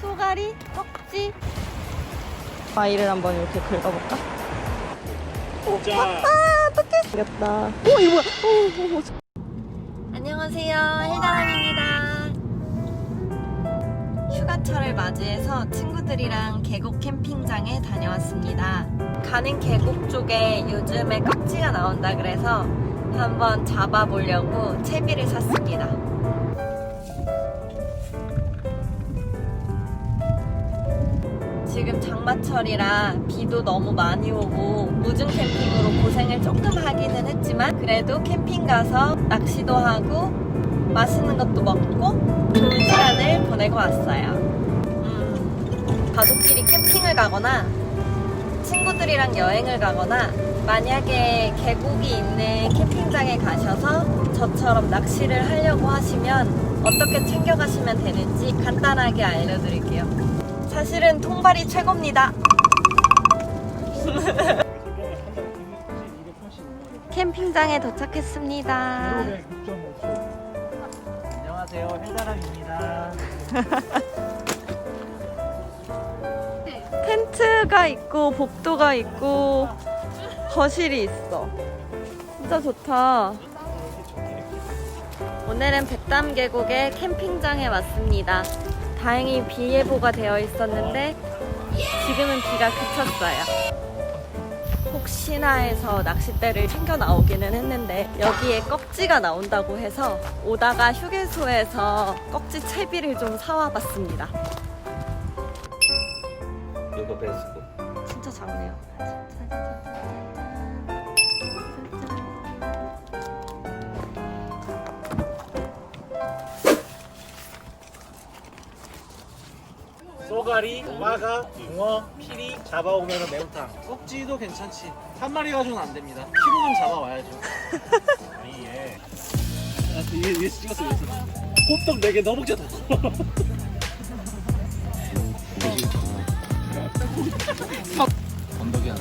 소가리, 꺽지. 과일을 한번 이렇게 긁어볼까? 자, 아, 어떡해. 생겼다. 오, 이거 뭐야? 오, 오, 오. 안녕하세요. 헬다람입니다. 휴가철을 맞이해서 친구들이랑 계곡 캠핑장에 다녀왔습니다. 가는 계곡 쪽에 요즘에 꺽지가 나온다 그래서 한번 잡아보려고 채비를 샀습니다. 지금 장마철이라 비도 너무 많이 오고 무증 캠핑으로 고생을 조금 하기는 했지만 그래도 캠핑 가서 낚시도 하고 맛있는 것도 먹고 좋은 시간을 보내고 왔어요. 음, 가족끼리 캠핑을 가거나 친구들이랑 여행을 가거나 만약에 계곡이 있는 캠핑장에 가셔서 저처럼 낚시를 하려고 하시면 어떻게 챙겨가시면 되는지 간단하게 알려드릴게요. 사실은 통발이 최고입니다. 캠핑장에 도착했습니다. 안녕하세요. 헬다람입니다. 텐트가 있고 복도가 있고 거실이 있어. 진짜 좋다. 오늘은 백담 계곡의 캠핑장에 왔습니다. 다행히 비 예보가 되어 있었는데 지금은 비가 그쳤어요. 혹시나 해서 낚싯대를 챙겨 나오기는 했는데 여기에 꺽지가 나온다고 해서 오다가 휴게소에서 꺽지 채비를 좀 사와 봤습니다. 이거 베스트. 진짜 작네요. 쏘가리, 마가, 붕어, 피리 잡아오면 매운탕. 꺽지도 괜찮지. 한 마리 가지고는 안 됩니다. 키로 좀 잡아와야죠. 아니 예. 아, 위에 위에서 찍었어 위에서. 호떡 4개 너 먹자 더. 언덕이 하나.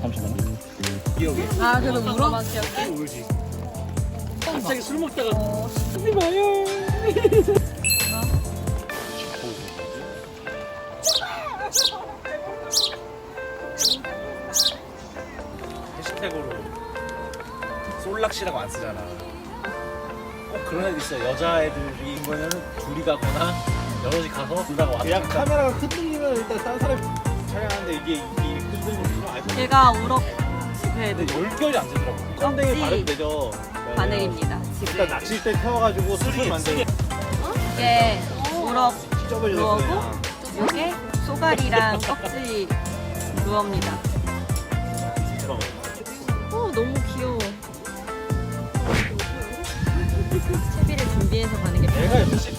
잠시만요. 기억이. 아, 그래도 물어? 울지. 갑자기 술 먹다가 하지 마요. 해시태그로 솔락시라고 안 쓰잖아. 꼭 그런 애들 있어. 여자애들인 거는 둘이 가거나 여럿이 가서 둘다 왔다. 그냥 카메라가 흔들리면 일단 딴 사람이 촬영하는데 이게 이게 흔들리면 알고. 얘가 우 근데 열결이 안 되더라고. 건댕이 꺽지. 바르면 되죠. 지금 일단 낚싯대 태워가지고 수술 만들고 이게 우럭 루어고 이게 쏘가리랑 꺽지 루어입니다. 오 너무 귀여워. 채비를 준비해서 가는 게 내가. 역시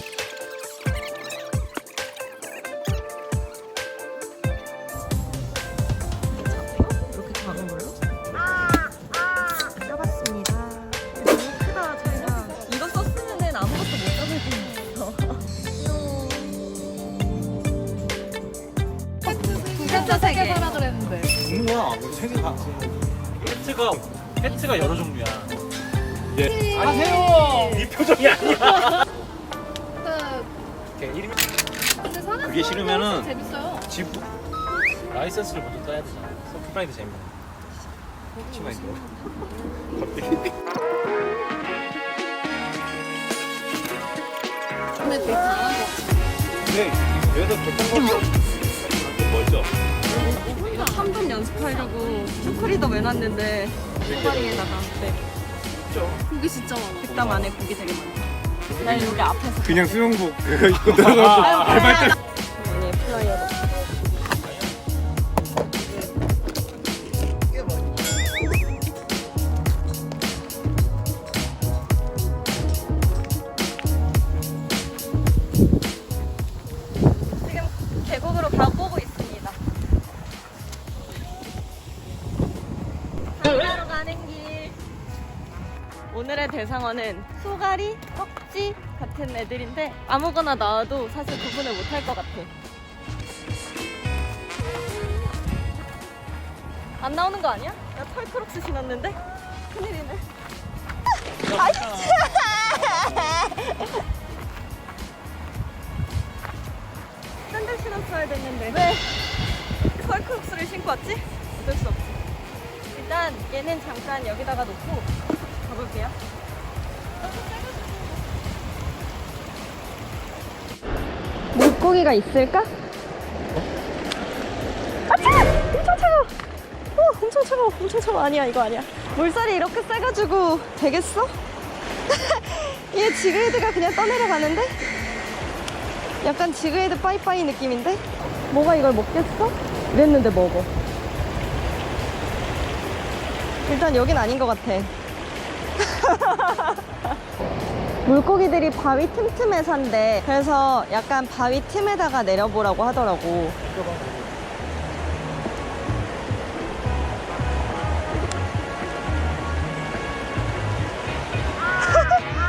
진짜 세 개. 사라 그랬는데. 뭐야 세개 가. 해트가 해트가 여러 종류야. 네. 아세요. 이 표정이 아니야. 이렇게 이름이 근데 사는 그게 싫으면은 재밌어요. 집 라이센스를 먼저 따야 되잖아. 서프라이드 재밌네. 치마 입고. 갑자기. 근데 되게 잘한 것 같아. 네. 그래서 교통법 멀죠. 3분 연습하려고 초콜릿도 내놨는데 소가리에다가. 네. 고기 진짜 많아. 뒷담 안에 고기 되게 많아. 난 여기 앞에서 그냥 수영복. 그거 입고 들어가서 발발 때 대상어는 소가리, 꺽지 같은 애들인데 아무거나 나와도 사실 구분을 못 할 것 같아. 안 나오는 거 아니야? 나 털크록스 신었는데? 큰일이네. 샌들 신었어야 됐는데. 왜 털크록스를 신고 왔지? 어쩔 수 없지. 일단 얘는 잠깐 여기다가 놓고 가볼게요. 물고기가 있을까? 아, 차가! 엄청 차가워! 어, 엄청 차가워, 엄청 차가워. 아니야, 이거 아니야. 물살이 이렇게 세가지고 되겠어? 얘 지그헤드가 그냥 떠내려가는데? 약간 지그헤드 빠이빠이 느낌인데? 뭐가 이걸 먹겠어? 이랬는데 먹어. 일단 여긴 아닌 것 같아. 물고기들이 바위 틈틈에 산대. 그래서 약간 바위 틈에다가 내려보라고 하더라고.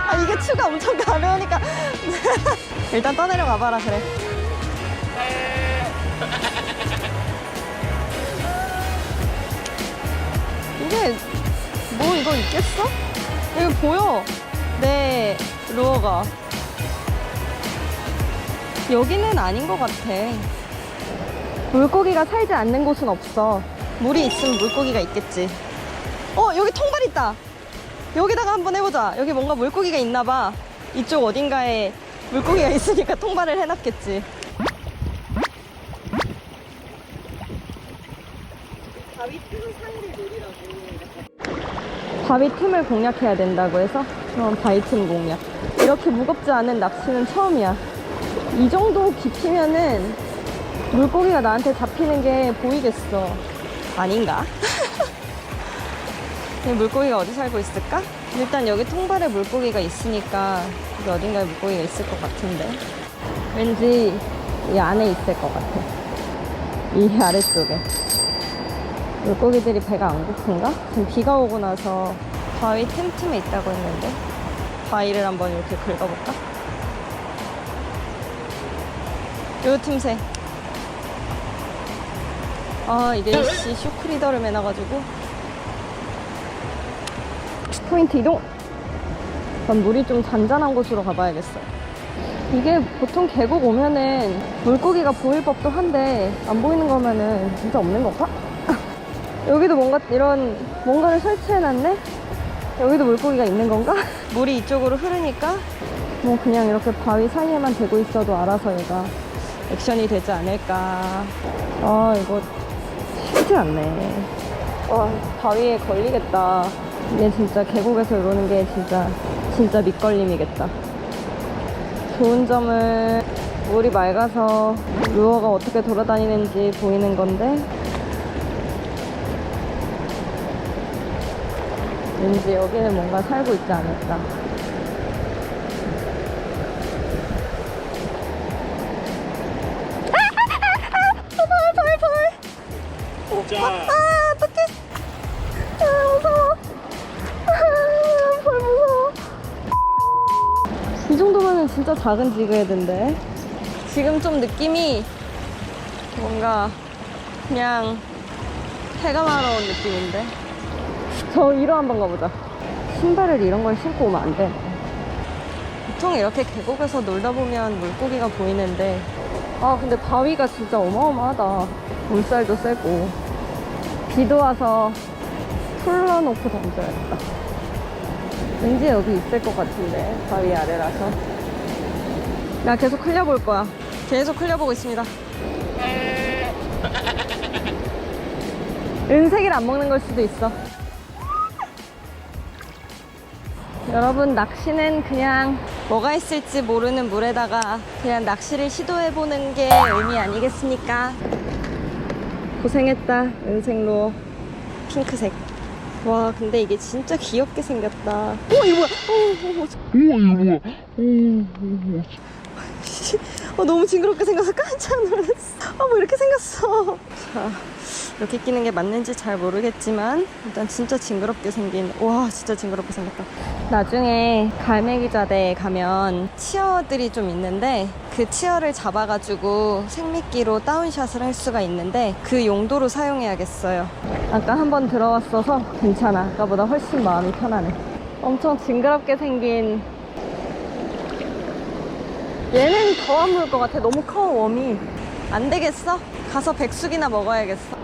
아, 이게 추가 엄청 가벼우니까. 일단 떠내려 가 봐라, 그래. 이게 뭐 이거 있겠어? 여기 보여. 내 루어가. 여기는 아닌 것 같아. 물고기가 살지 않는 곳은 없어. 물이 있으면 물고기가 있겠지. 어, 여기 통발 있다. 여기다가 한번 해보자. 여기 뭔가 물고기가 있나 봐. 이쪽 어딘가에 물고기가 있으니까 통발을 해놨겠지. 바위 틈을 공략해야 된다고 해서 바위 틈 공략. 이렇게 무겁지 않은 낚시는 처음이야. 이 정도 깊이면은 물고기가 나한테 잡히는 게 보이겠어. 아닌가? 이 물고기가 어디 살고 있을까? 일단 여기 통발에 물고기가 있으니까 여기 어딘가에 물고기가 있을 것 같은데 왠지 이 안에 있을 것 같아 이 아래쪽에 물고기들이 배가 안 고픈가? 지금 비가 오고 나서 바위 틈틈에 있다고 했는데 바위를 한번 이렇게 긁어볼까? 요 틈새 아 이게 씨 쇼크리더를 매놔가지고 포인트 이동 전 물이 좀 잔잔한 곳으로 가봐야겠어 이게 보통 계곡 오면은 물고기가 보일 법도 한데 안 보이는 거면은 진짜 없는 건가? 여기도 뭔가 이런 뭔가를 설치해놨네? 여기도 물고기가 있는 건가? 물이 이쪽으로 흐르니까 뭐 그냥 이렇게 바위 사이에만 대고 있어도 알아서 얘가 액션이 되지 않을까. 아 이거 쉽지 않네. 와 바위에 걸리겠다. 이게 진짜 계곡에서 이러는 게 진짜 진짜 밑걸림이겠다. 좋은 점은 물이 맑아서 루어가 어떻게 돌아다니는지 보이는 건데 왠지 여기는 뭔가 살고 있지 않을까. 자, 아 어떡해. 아 무서워. 아, 벌 무서워. 이 정도면은 진짜 작은 지그헤드인데. 지금 좀 느낌이 뭔가 그냥 해감하러 온 느낌인데 저 위로 한번 가보자. 신발을 이런 걸 신고 오면 안 돼. 보통 이렇게 계곡에서 놀다 보면 물고기가 보이는데 아 근데 바위가 진짜 어마어마하다. 물살도 세고. 비도 와서 풀러놓고 던져야겠다. 왠지 여기 있을 것 같은데 바위 아래라서. 나 계속 흘려볼 거야. 계속 흘려보고 있습니다. 은색을 안 먹는 걸 수도 있어 여러분 낚시는 그냥 뭐가 있을지 모르는 물에다가 그냥 낚시를 시도해보는 게 의미 아니겠습니까? 고생했다 은색로. 핑크색. 와 근데 이게 진짜 귀엽게 생겼다. 어 이거 뭐야? 어, 어, 어. 어, 너무 징그럽게 생겨서 깜짝 놀랐어. 아 뭐 이렇게 생겼어. 자 이렇게 끼는 게 맞는지 잘 모르겠지만 일단 진짜 징그럽게 생긴 와 진짜 징그럽게 생겼다. 나중에 갈매기자대에 가면 치어들이 좀 있는데 그 치어를 잡아가지고 생미끼로 다운샷을 할 수가 있는데 그 용도로 사용해야겠어요. 아까 한 번 들어왔어서 괜찮아. 아까보다 훨씬 마음이 편하네. 엄청 징그럽게 생긴. 얘는 더 안 물 것 같아. 너무 커 웜이. 안 되겠어? 가서 백숙이나 먹어야겠어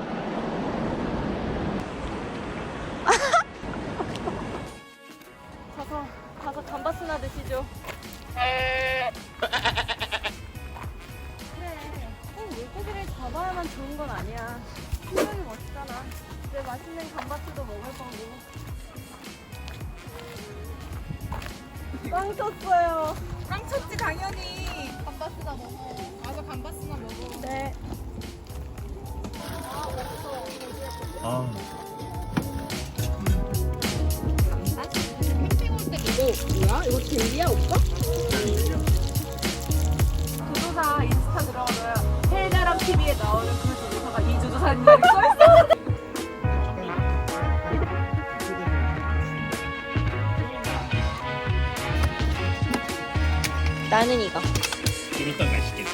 나는 이거. 이렇다 맛있겠다.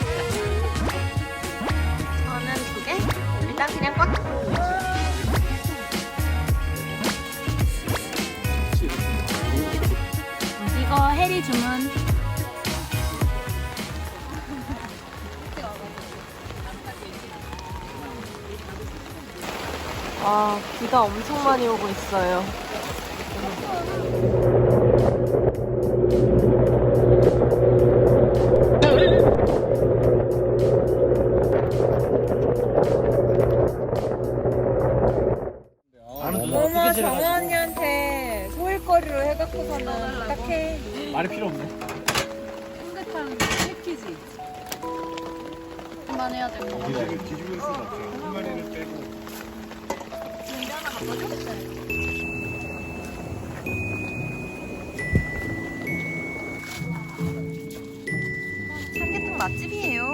저는 두 개. 일단 그냥 꽉. 이거 해리 주문. 아, 비가 엄청 많이 오고 있어요. 말이 필요 없네. 삼계탕 패키지. 그만 해야 될 거. 우리가 이거 뒤집을 수가 없어. 한 마리를 빼고. 삼계탕 맛집이에요.